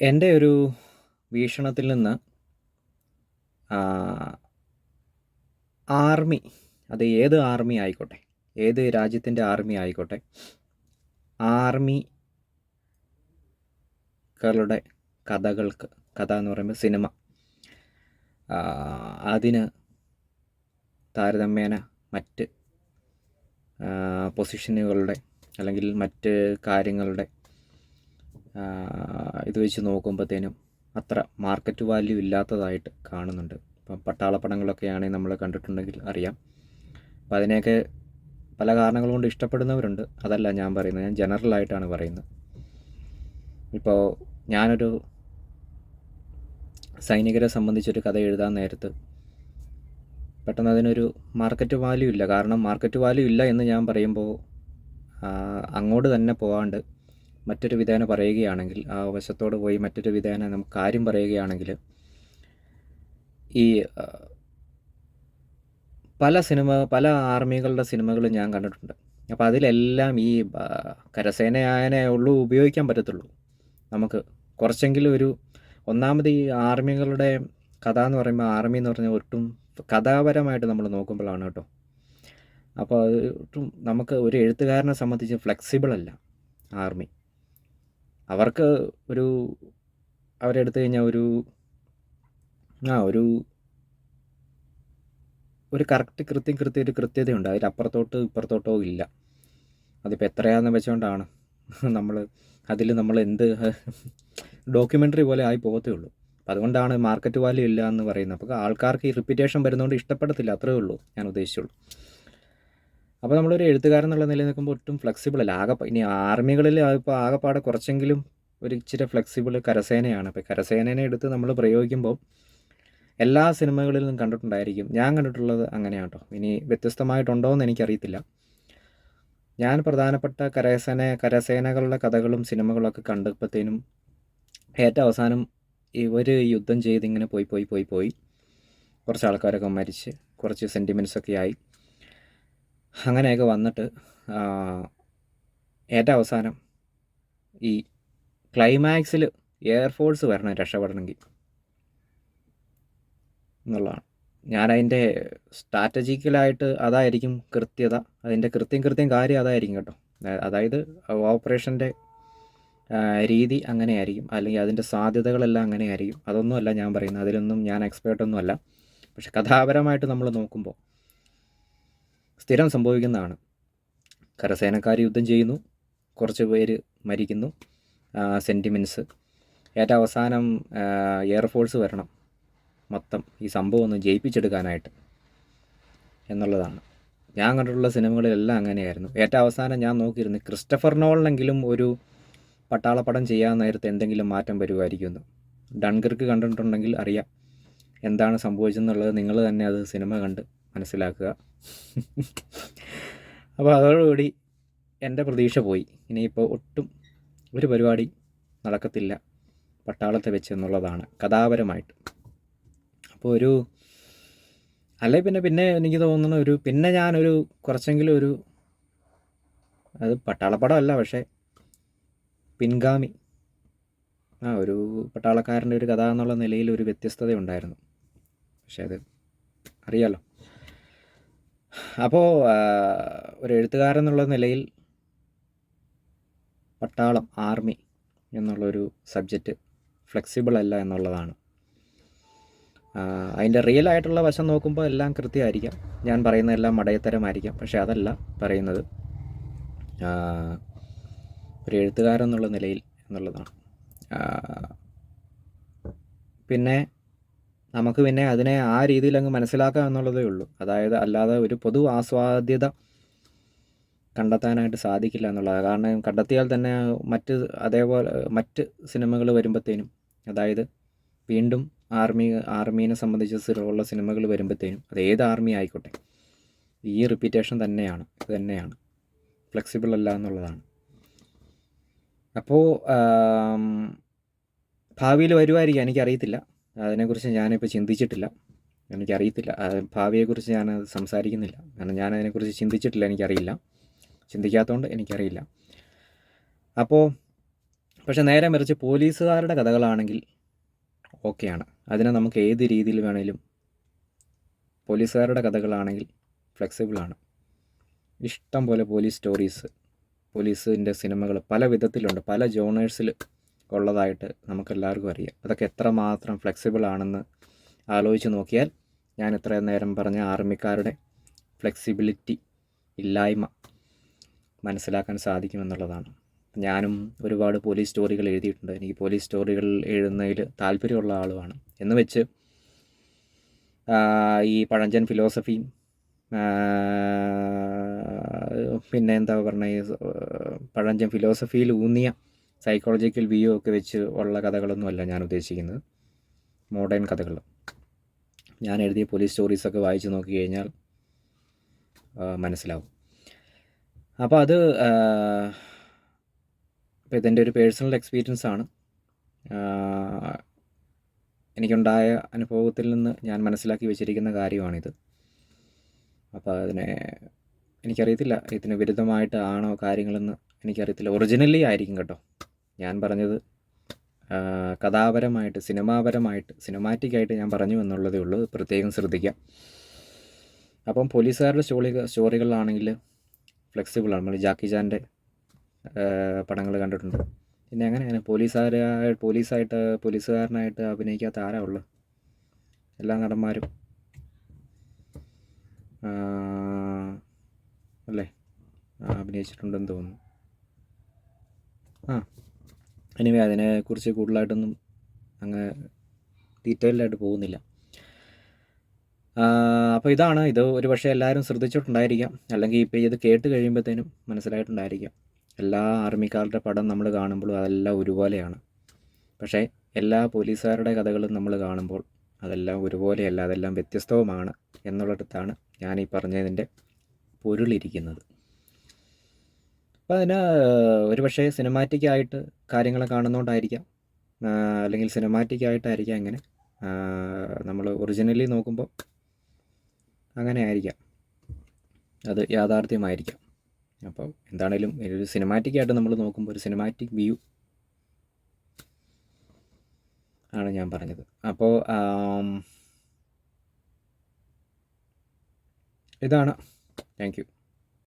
എന്റെ ഒരു വീക്ഷണത്തിൽ നിന്ന് ആർമി അത് ഏത് ആർമി ആയിക്കോട്ടെ ഏത് രാജ്യത്തിന്റെ ആർമി ആയിക്കോട്ടെ ആർമികളുടെ കഥകൾക്ക് കഥ എന്ന് പറയുമ്പോൾ സിനിമ അതിന് താരതമ്യേന മറ്റ് പൊസിഷനുകളുടെ അല്ലെങ്കിൽ മറ്റ് കാര്യങ്ങളുടെ ഇത് വെച്ച് നോക്കുമ്പോഴത്തേനും അത്ര മാർക്കറ്റ് വാല്യൂ ഇല്ലാത്തതായിട്ട് കാണുന്നുണ്ട്. ഇപ്പം പട്ടാളപ്പടങ്ങളൊക്കെ ആണെങ്കിൽ നമ്മൾ കണ്ടിട്ടുണ്ടെങ്കിൽ അറിയാം. അപ്പം അതിനെയൊക്കെ പല കാരണങ്ങൾ കൊണ്ട് ഇഷ്ടപ്പെടുന്നവരുണ്ട്. അതല്ല ഞാൻ പറയുന്നത്. ഞാൻ ജനറലായിട്ടാണ് പറയുന്നത്. ഇപ്പോൾ ഞാനൊരു സൈനികരെ സംബന്ധിച്ചൊരു കഥ എഴുതാൻ നേരത്ത് പെട്ടെന്ന് അതിനൊരു മാർക്കറ്റ് വാല്യൂ ഇല്ല. കാരണം മാർക്കറ്റ് വാല്യൂ ഇല്ല എന്ന് ഞാൻ പറയുമ്പോൾ അങ്ങോട്ട് തന്നെ പോകാണ്ട് മറ്റൊരു വിധേന പറയുകയാണെങ്കിൽ ആ വശത്തോട് പോയി മറ്റൊരു വിധേന നമുക്ക് കാര്യം പറയുകയാണെങ്കിൽ ഈ പല സിനിമ പല ആർമികളുടെ സിനിമകൾ ഞാൻ കണ്ടിട്ടുണ്ട്. അപ്പോൾ അതിലെല്ലാം ഈ കരസേനയായനെ ഉള്ളൂ ഉപയോഗിക്കാൻ പറ്റത്തുള്ളൂ. നമുക്ക് കുറച്ചെങ്കിലും ഒരു ഒന്നാമത് ഈ ആർമികളുടെ കഥ എന്ന് പറയുമ്പോൾ ആർമി എന്ന് പറഞ്ഞാൽ ഒട്ടും കഥാപരമായിട്ട് നമ്മൾ നോക്കുമ്പോഴാണ് കേട്ടോ. അപ്പോൾ അത് ഒട്ടും നമുക്ക് ഒരു എഴുത്തുകാരനെ സംബന്ധിച്ച് ഫ്ലെക്സിബിൾ അല്ല ആർമി. അവർക്ക് ഒരു അവരെടുത്തു കഴിഞ്ഞാൽ ഒരു ആ ഒരു ഒരു കറക്റ്റ് കൃത്യം കൃത്യം ഒരു കൃത്യതയുണ്ട്. അതിലപ്പുറത്തോട്ട് ഇപ്പുറത്തോട്ടോ ഇല്ല. അതിപ്പോൾ എത്രയാണെന്ന് വെച്ചുകൊണ്ടാണ് നമ്മൾ അതിൽ നമ്മൾ എന്ത് ഡോക്യുമെന്ററി പോലെ ആയി പോകത്തേ ഉള്ളൂ. അതുകൊണ്ടാണ് മാർക്കറ്റ് വാല്യൂ ഇല്ല എന്ന് പറയുന്നത്. അപ്പോൾ ആൾക്കാർക്ക് ഈ റിപ്പീറ്റേഷൻ വരുന്നതുകൊണ്ട് ഇഷ്ടപ്പെടത്തില്ല. അത്രയേ ഉള്ളൂ ഞാൻ ഉദ്ദേശിച്ചുള്ളൂ. അപ്പോൾ നമ്മളൊരു എഴുത്തുകാരൻ എന്നുള്ള നിലയിൽ നിൽക്കുമ്പോൾ ഒട്ടും ഫ്ലെക്സിബിൾ അല്ല. ആകെ ഇനി ആർമികളിൽ ഇപ്പോൾ ആകെപ്പാടെ കുറച്ചെങ്കിലും ഒരു ഇച്ചിരി ഫ്ലെക്സിബിൾ കരസേനയാണ്. അപ്പോൾ കരസേനേനെ എടുത്ത് നമ്മൾ പ്രയോഗിക്കുമ്പോൾ എല്ലാ സിനിമകളിലും കണ്ടിട്ടുണ്ടായിരിക്കും. ഞാൻ കണ്ടിട്ടുള്ളത് അങ്ങനെയാണ് കേട്ടോ ഇനി വ്യത്യസ്തമായിട്ടുണ്ടോ എന്ന് എനിക്കറിയത്തില്ല. ഞാൻ പ്രധാനപ്പെട്ട കരസേന കരസേനകളുടെ കഥകളും സിനിമകളൊക്കെ കണ്ടപ്പോഴത്തേനും ഏറ്റവും അവസാനം ഇവർ യുദ്ധം ചെയ്ത് ഇങ്ങനെ പോയി പോയി പോയി പോയി കുറച്ച് ആൾക്കാരൊക്കെ മരിച്ച് കുറച്ച് സെന്റിമെൻസൊക്കെ ആയി. അങ്ങനെയൊക്കെ വന്നിട്ട് ഏറ്റവും അവസാനം ഈ ക്ലൈമാക്സിൽ എയർഫോഴ്സ് വരണം രക്ഷപ്പെടണമെങ്കിൽ എന്നുള്ളതാണ്. ഞാനതിന്റെ സ്ട്രാറ്റജിക്കലായിട്ട് അതായിരിക്കും കൃത്യത അതിന്റെ കൃത്യം കൃത്യം കാര്യം അതായിരിക്കും കേട്ടോ. അതായത് ഓപ്പറേഷന്റെ രീതി അങ്ങനെയായിരിക്കും അല്ലെങ്കിൽ അതിന്റെ സാധ്യതകളെല്ലാം അങ്ങനെയായിരിക്കും. അതൊന്നുമല്ല ഞാൻ പറയുന്നത് അതിലൊന്നും ഞാൻ എക്സ്പേർട്ടൊന്നുമല്ല പക്ഷെ കഥാപരമായിട്ട് നമ്മൾ നോക്കുമ്പോൾ സ്ഥിരം സംഭവിക്കുന്നതാണ്. കരസേനക്കാർ യുദ്ധം ചെയ്യുന്നു. കുറച്ച് പേര് മരിക്കുന്നു. സെന്റിമെന്റ്സ് ഏറ്റവും അവസാനം എയർഫോഴ്സ് വരണം. മൊത്തം ഈ സംഭവം ഒന്ന് ജയിപ്പിച്ചെടുക്കാനായിട്ട് എന്നുള്ളതാണ്. ഞാൻ കണ്ടിട്ടുള്ള സിനിമകളിലെല്ലാം അങ്ങനെയായിരുന്നു. ഏറ്റവും അവസാനം ഞാൻ നോക്കിയിരുന്നു ക്രിസ്റ്റഫർ നോളിനെങ്കിലും ഒരു പട്ടാളപ്പടം ചെയ്യാൻ നേരത്തെ എന്തെങ്കിലും മാറ്റം വരുമായിരിക്കുമെന്ന് ഡൺകർക്ക് കണ്ടിട്ടുണ്ടെങ്കിൽ അറിയാം എന്താണ് സംഭവിച്ചെന്നുള്ളത്. നിങ്ങൾ തന്നെ അത് സിനിമ കണ്ട് മനസ്സിലാക്കുക. അപ്പോൾ അതോടുകൂടി എന്റെ പ്രതീക്ഷ പോയി. ഇനിയിപ്പോൾ ഒട്ടും ഒരു പരിപാടി നടക്കത്തില്ല. പട്ടാളത്തെ വെച്ച് എന്നുള്ളതാണ് കഥാപരമായിട്ട്. അപ്പോൾ ഒരു അല്ലെ പിന്നെ പിന്നെ എനിക്ക് തോന്നുന്ന ഒരു പിന്നെ ഞാനൊരു കുറച്ചെങ്കിലും ഒരു അത് പട്ടാളപ്പടം അല്ല പക്ഷേ പിൻഗാമി. ആ ഒരു പട്ടാളക്കാരന്റെ ഒരു കഥ എന്നുള്ള നിലയിൽ ഒരു വ്യത്യസ്തത ഉണ്ടായിരുന്നു പക്ഷേ അത് അറിയാലോ. അപ്പോൾ ഒരു എഴുത്തുകാരൻ എന്നുള്ള നിലയിൽ പട്ടാളം ആർമി എന്നുള്ളൊരു സബ്ജക്റ്റ് ഫ്ലെക്സിബിൾ അല്ല എന്നുള്ളതാണ്. അതിന്റെ റിയൽ ആയിട്ടുള്ള വശം നോക്കുമ്പോൾ എല്ലാം കൃത്യമായിരിക്കാം. ഞാൻ പറയുന്നതെല്ലാം മടയത്തരമായിരിക്കാം. പക്ഷേ അതല്ല പറയുന്നത്. ഒരു എഴുത്തുകാരൻ എന്നുള്ള നിലയിൽ എന്നുള്ളതാണ്. പിന്നെ നമുക്ക് പിന്നെ അതിനെ ആ രീതിയിൽ അങ്ങ് മനസ്സിലാക്കാം എന്നുള്ളതേ ഉള്ളൂ. അതായത് അല്ലാതെ ഒരു പൊതു ആസ്വാദ്യത കണ്ടെത്താനായിട്ട് സാധിക്കില്ല എന്നുള്ളത് കാരണം കണ്ടെത്തിയാൽ തന്നെ മറ്റ് അതേപോലെ മറ്റ് സിനിമകൾ വരുമ്പോഴത്തേനും അതായത് വീണ്ടും ആർമി ആർമീനെ സംബന്ധിച്ചുള്ള സിനിമകൾ വരുമ്പോഴത്തേനും അത് ഏത് ആർമി ആയിക്കോട്ടെ ഈ റിപ്പീറ്റേഷൻ തന്നെയാണ് ഇത് തന്നെയാണ്. ഫ്ലെക്സിബിൾ അല്ല എന്നുള്ളതാണ്. അപ്പോൾ ഭാവിയിൽ വരുമായിരിക്കും എനിക്കറിയത്തില്ല. അതിനെക്കുറിച്ച് ഞാനിപ്പോൾ ചിന്തിച്ചിട്ടില്ല. എനിക്കറിയത്തില്ല. ഭാവിയെക്കുറിച്ച് ഞാൻ സംസാരിക്കുന്നില്ല. കാരണം ഞാൻ അതിനെക്കുറിച്ച് ചിന്തിച്ചിട്ടില്ല എനിക്കറിയില്ല. ചിന്തിക്കാത്തതുകൊണ്ട് എനിക്കറിയില്ല. അപ്പോൾ പക്ഷെ നേരെ മറിച്ച് പോലീസുകാരുടെ കഥകളാണെങ്കിൽ ഓക്കെയാണ്. അതിനെ നമുക്ക് ഏത് രീതിയിൽ വേണേലും പോലീസുകാരുടെ കഥകളാണെങ്കിൽ ഫ്ലെക്സിബിളാണ്. ഇഷ്ടം പോലെ പോലീസ് സ്റ്റോറീസ് പോലീസിന്റെ സിനിമകൾ പല വിധത്തിലുണ്ട്. പല ജോണേഴ്സിൽ ഉള്ളതായിട്ട് നമുക്കെല്ലാവർക്കും അറിയാം. അതൊക്കെ എത്രമാത്രം ഫ്ലെക്സിബിൾ ആണെന്ന് ആലോചിച്ച് നോക്കിയാൽ ഞാൻ ഇത്രയും നേരം പറഞ്ഞ ആർമിക്കാരുടെ ഫ്ലെക്സിബിലിറ്റി ഇല്ലായ്മ മനസ്സിലാക്കാൻ സാധിക്കുമെന്നുള്ളതാണ്. ഞാനും ഒരുപാട് പോലീസ് സ്റ്റോറികൾ എഴുതിയിട്ടുണ്ട്. എനിക്ക് പോലീസ് സ്റ്റോറികൾ എഴുതുന്നതിൽ താല്പര്യമുള്ള ആളുമാണ്. എന്ന് വെച്ച് ഈ പഴഞ്ചൻ ഫിലോസഫിയും പിന്നെ എന്താ പറഞ്ഞ പഴഞ്ചൻ ഫിലോസഫിയിൽ ഊന്നിയ സൈക്കോളജിക്കൽ വ്യൂ ഒക്കെ വെച്ച് ഉള്ള കഥകളൊന്നുമല്ല ഞാൻ ഉദ്ദേശിക്കുന്നത്. മോഡേൺ കഥകൾ. ഞാൻ എഴുതിയ പോലീസ് സ്റ്റോറീസൊക്കെ വായിച്ച് നോക്കി കഴിഞ്ഞാൽ മനസ്സിലാവും. അപ്പോൾ അത് ഇപ്പോൾ ഇതെന്റെ ഒരു പേഴ്സണൽ എക്സ്പീരിയൻസ് ആണ്. എനിക്കുണ്ടായ അനുഭവത്തിൽ നിന്ന് ഞാൻ മനസ്സിലാക്കി വെച്ചിരിക്കുന്ന കാര്യമാണിത്. അപ്പോൾ അതിനെ എനിക്കറിയത്തില്ല ഇതിന് വിരുദ്ധമായിട്ട് ആണോ കാര്യങ്ങളെന്ന് എനിക്കറിയത്തില്ല. ഒറിജിനലി ആയിരിക്കും കേട്ടോ. ഞാൻ പറഞ്ഞത് കഥാപരമായിട്ട് സിനിമാപരമായിട്ട് സിനിമാറ്റിക്കായിട്ട് ഞാൻ പറഞ്ഞു എന്നുള്ളതേ ഉള്ളൂ. പ്രത്യേകം ശ്രദ്ധിക്കാം. അപ്പം പോലീസുകാരുടെ സ്റ്റോറി സ്റ്റോറികളിലാണെങ്കിൽ ഫ്ലെക്സിബിളാണ് നമ്മൾ ജാക്കി ചാന്റെ പടങ്ങൾ കണ്ടിട്ടുണ്ട്. പിന്നെ അങ്ങനെയാണ് പോലീസുകാര പോലീസായിട്ട് പോലീസുകാരനായിട്ട് അഭിനയിക്കാത്ത ആരാ ഉള്ളു? എല്ലാ നടന്മാരും. അല്ലേ? അഭിനയിച്ചിട്ടുണ്ടെന്ന് തോന്നുന്നു. ആ. എനിവേ അതിനെക്കുറിച്ച് കൂടുതലായിട്ടൊന്നും അങ്ങനെ ഡീറ്റെയിൽഡായിട്ട് പോകുന്നില്ല. അപ്പോൾ ഇതാണ്. ഇത് ഒരു പക്ഷേ എല്ലാവരും ശ്രദ്ധിച്ചിട്ടുണ്ടായിരിക്കാം. അല്ലെങ്കിൽ ഇപ്പോൾ ഇത് കേട്ട് കഴിയുമ്പോഴത്തേനും മനസ്സിലായിട്ടുണ്ടായിരിക്കാം. എല്ലാ ആർമിക്കാരുടെ പടം നമ്മൾ കാണുമ്പോഴും അതെല്ലാം ഒരുപോലെയാണ്. പക്ഷേ എല്ലാ പോലീസുകാരുടെ കഥകളും നമ്മൾ കാണുമ്പോൾ അതെല്ലാം ഒരുപോലെയല്ല അതെല്ലാം വ്യത്യസ്തവുമാണ് എന്നുള്ളിടത്താണ് ഞാൻ ഈ പറഞ്ഞതിന്റെ പൊരുളിരിക്കുന്നത്. അപ്പോൾ അതിന് ഒരു പക്ഷേ സിനിമാറ്റിക്കായിട്ട് കാര്യങ്ങൾ കാണുന്നതുകൊണ്ടായിരിക്കാം അല്ലെങ്കിൽ സിനിമാറ്റിക്കായിട്ടായിരിക്കാം അങ്ങനെ നമ്മൾ ഒറിജിനലി നോക്കുമ്പോൾ അങ്ങനെ ആയിരിക്കാം അത് യാഥാർത്ഥ്യമായിരിക്കാം. അപ്പോൾ എന്താണേലും ഒരു സിനിമാറ്റിക്കായിട്ട് നമ്മൾ നോക്കുമ്പോൾ ഒരു സിനിമാറ്റിക് വ്യൂ ആണ് ഞാൻ പറഞ്ഞത്. അപ്പോൾ ഇതാണ്. Thank you.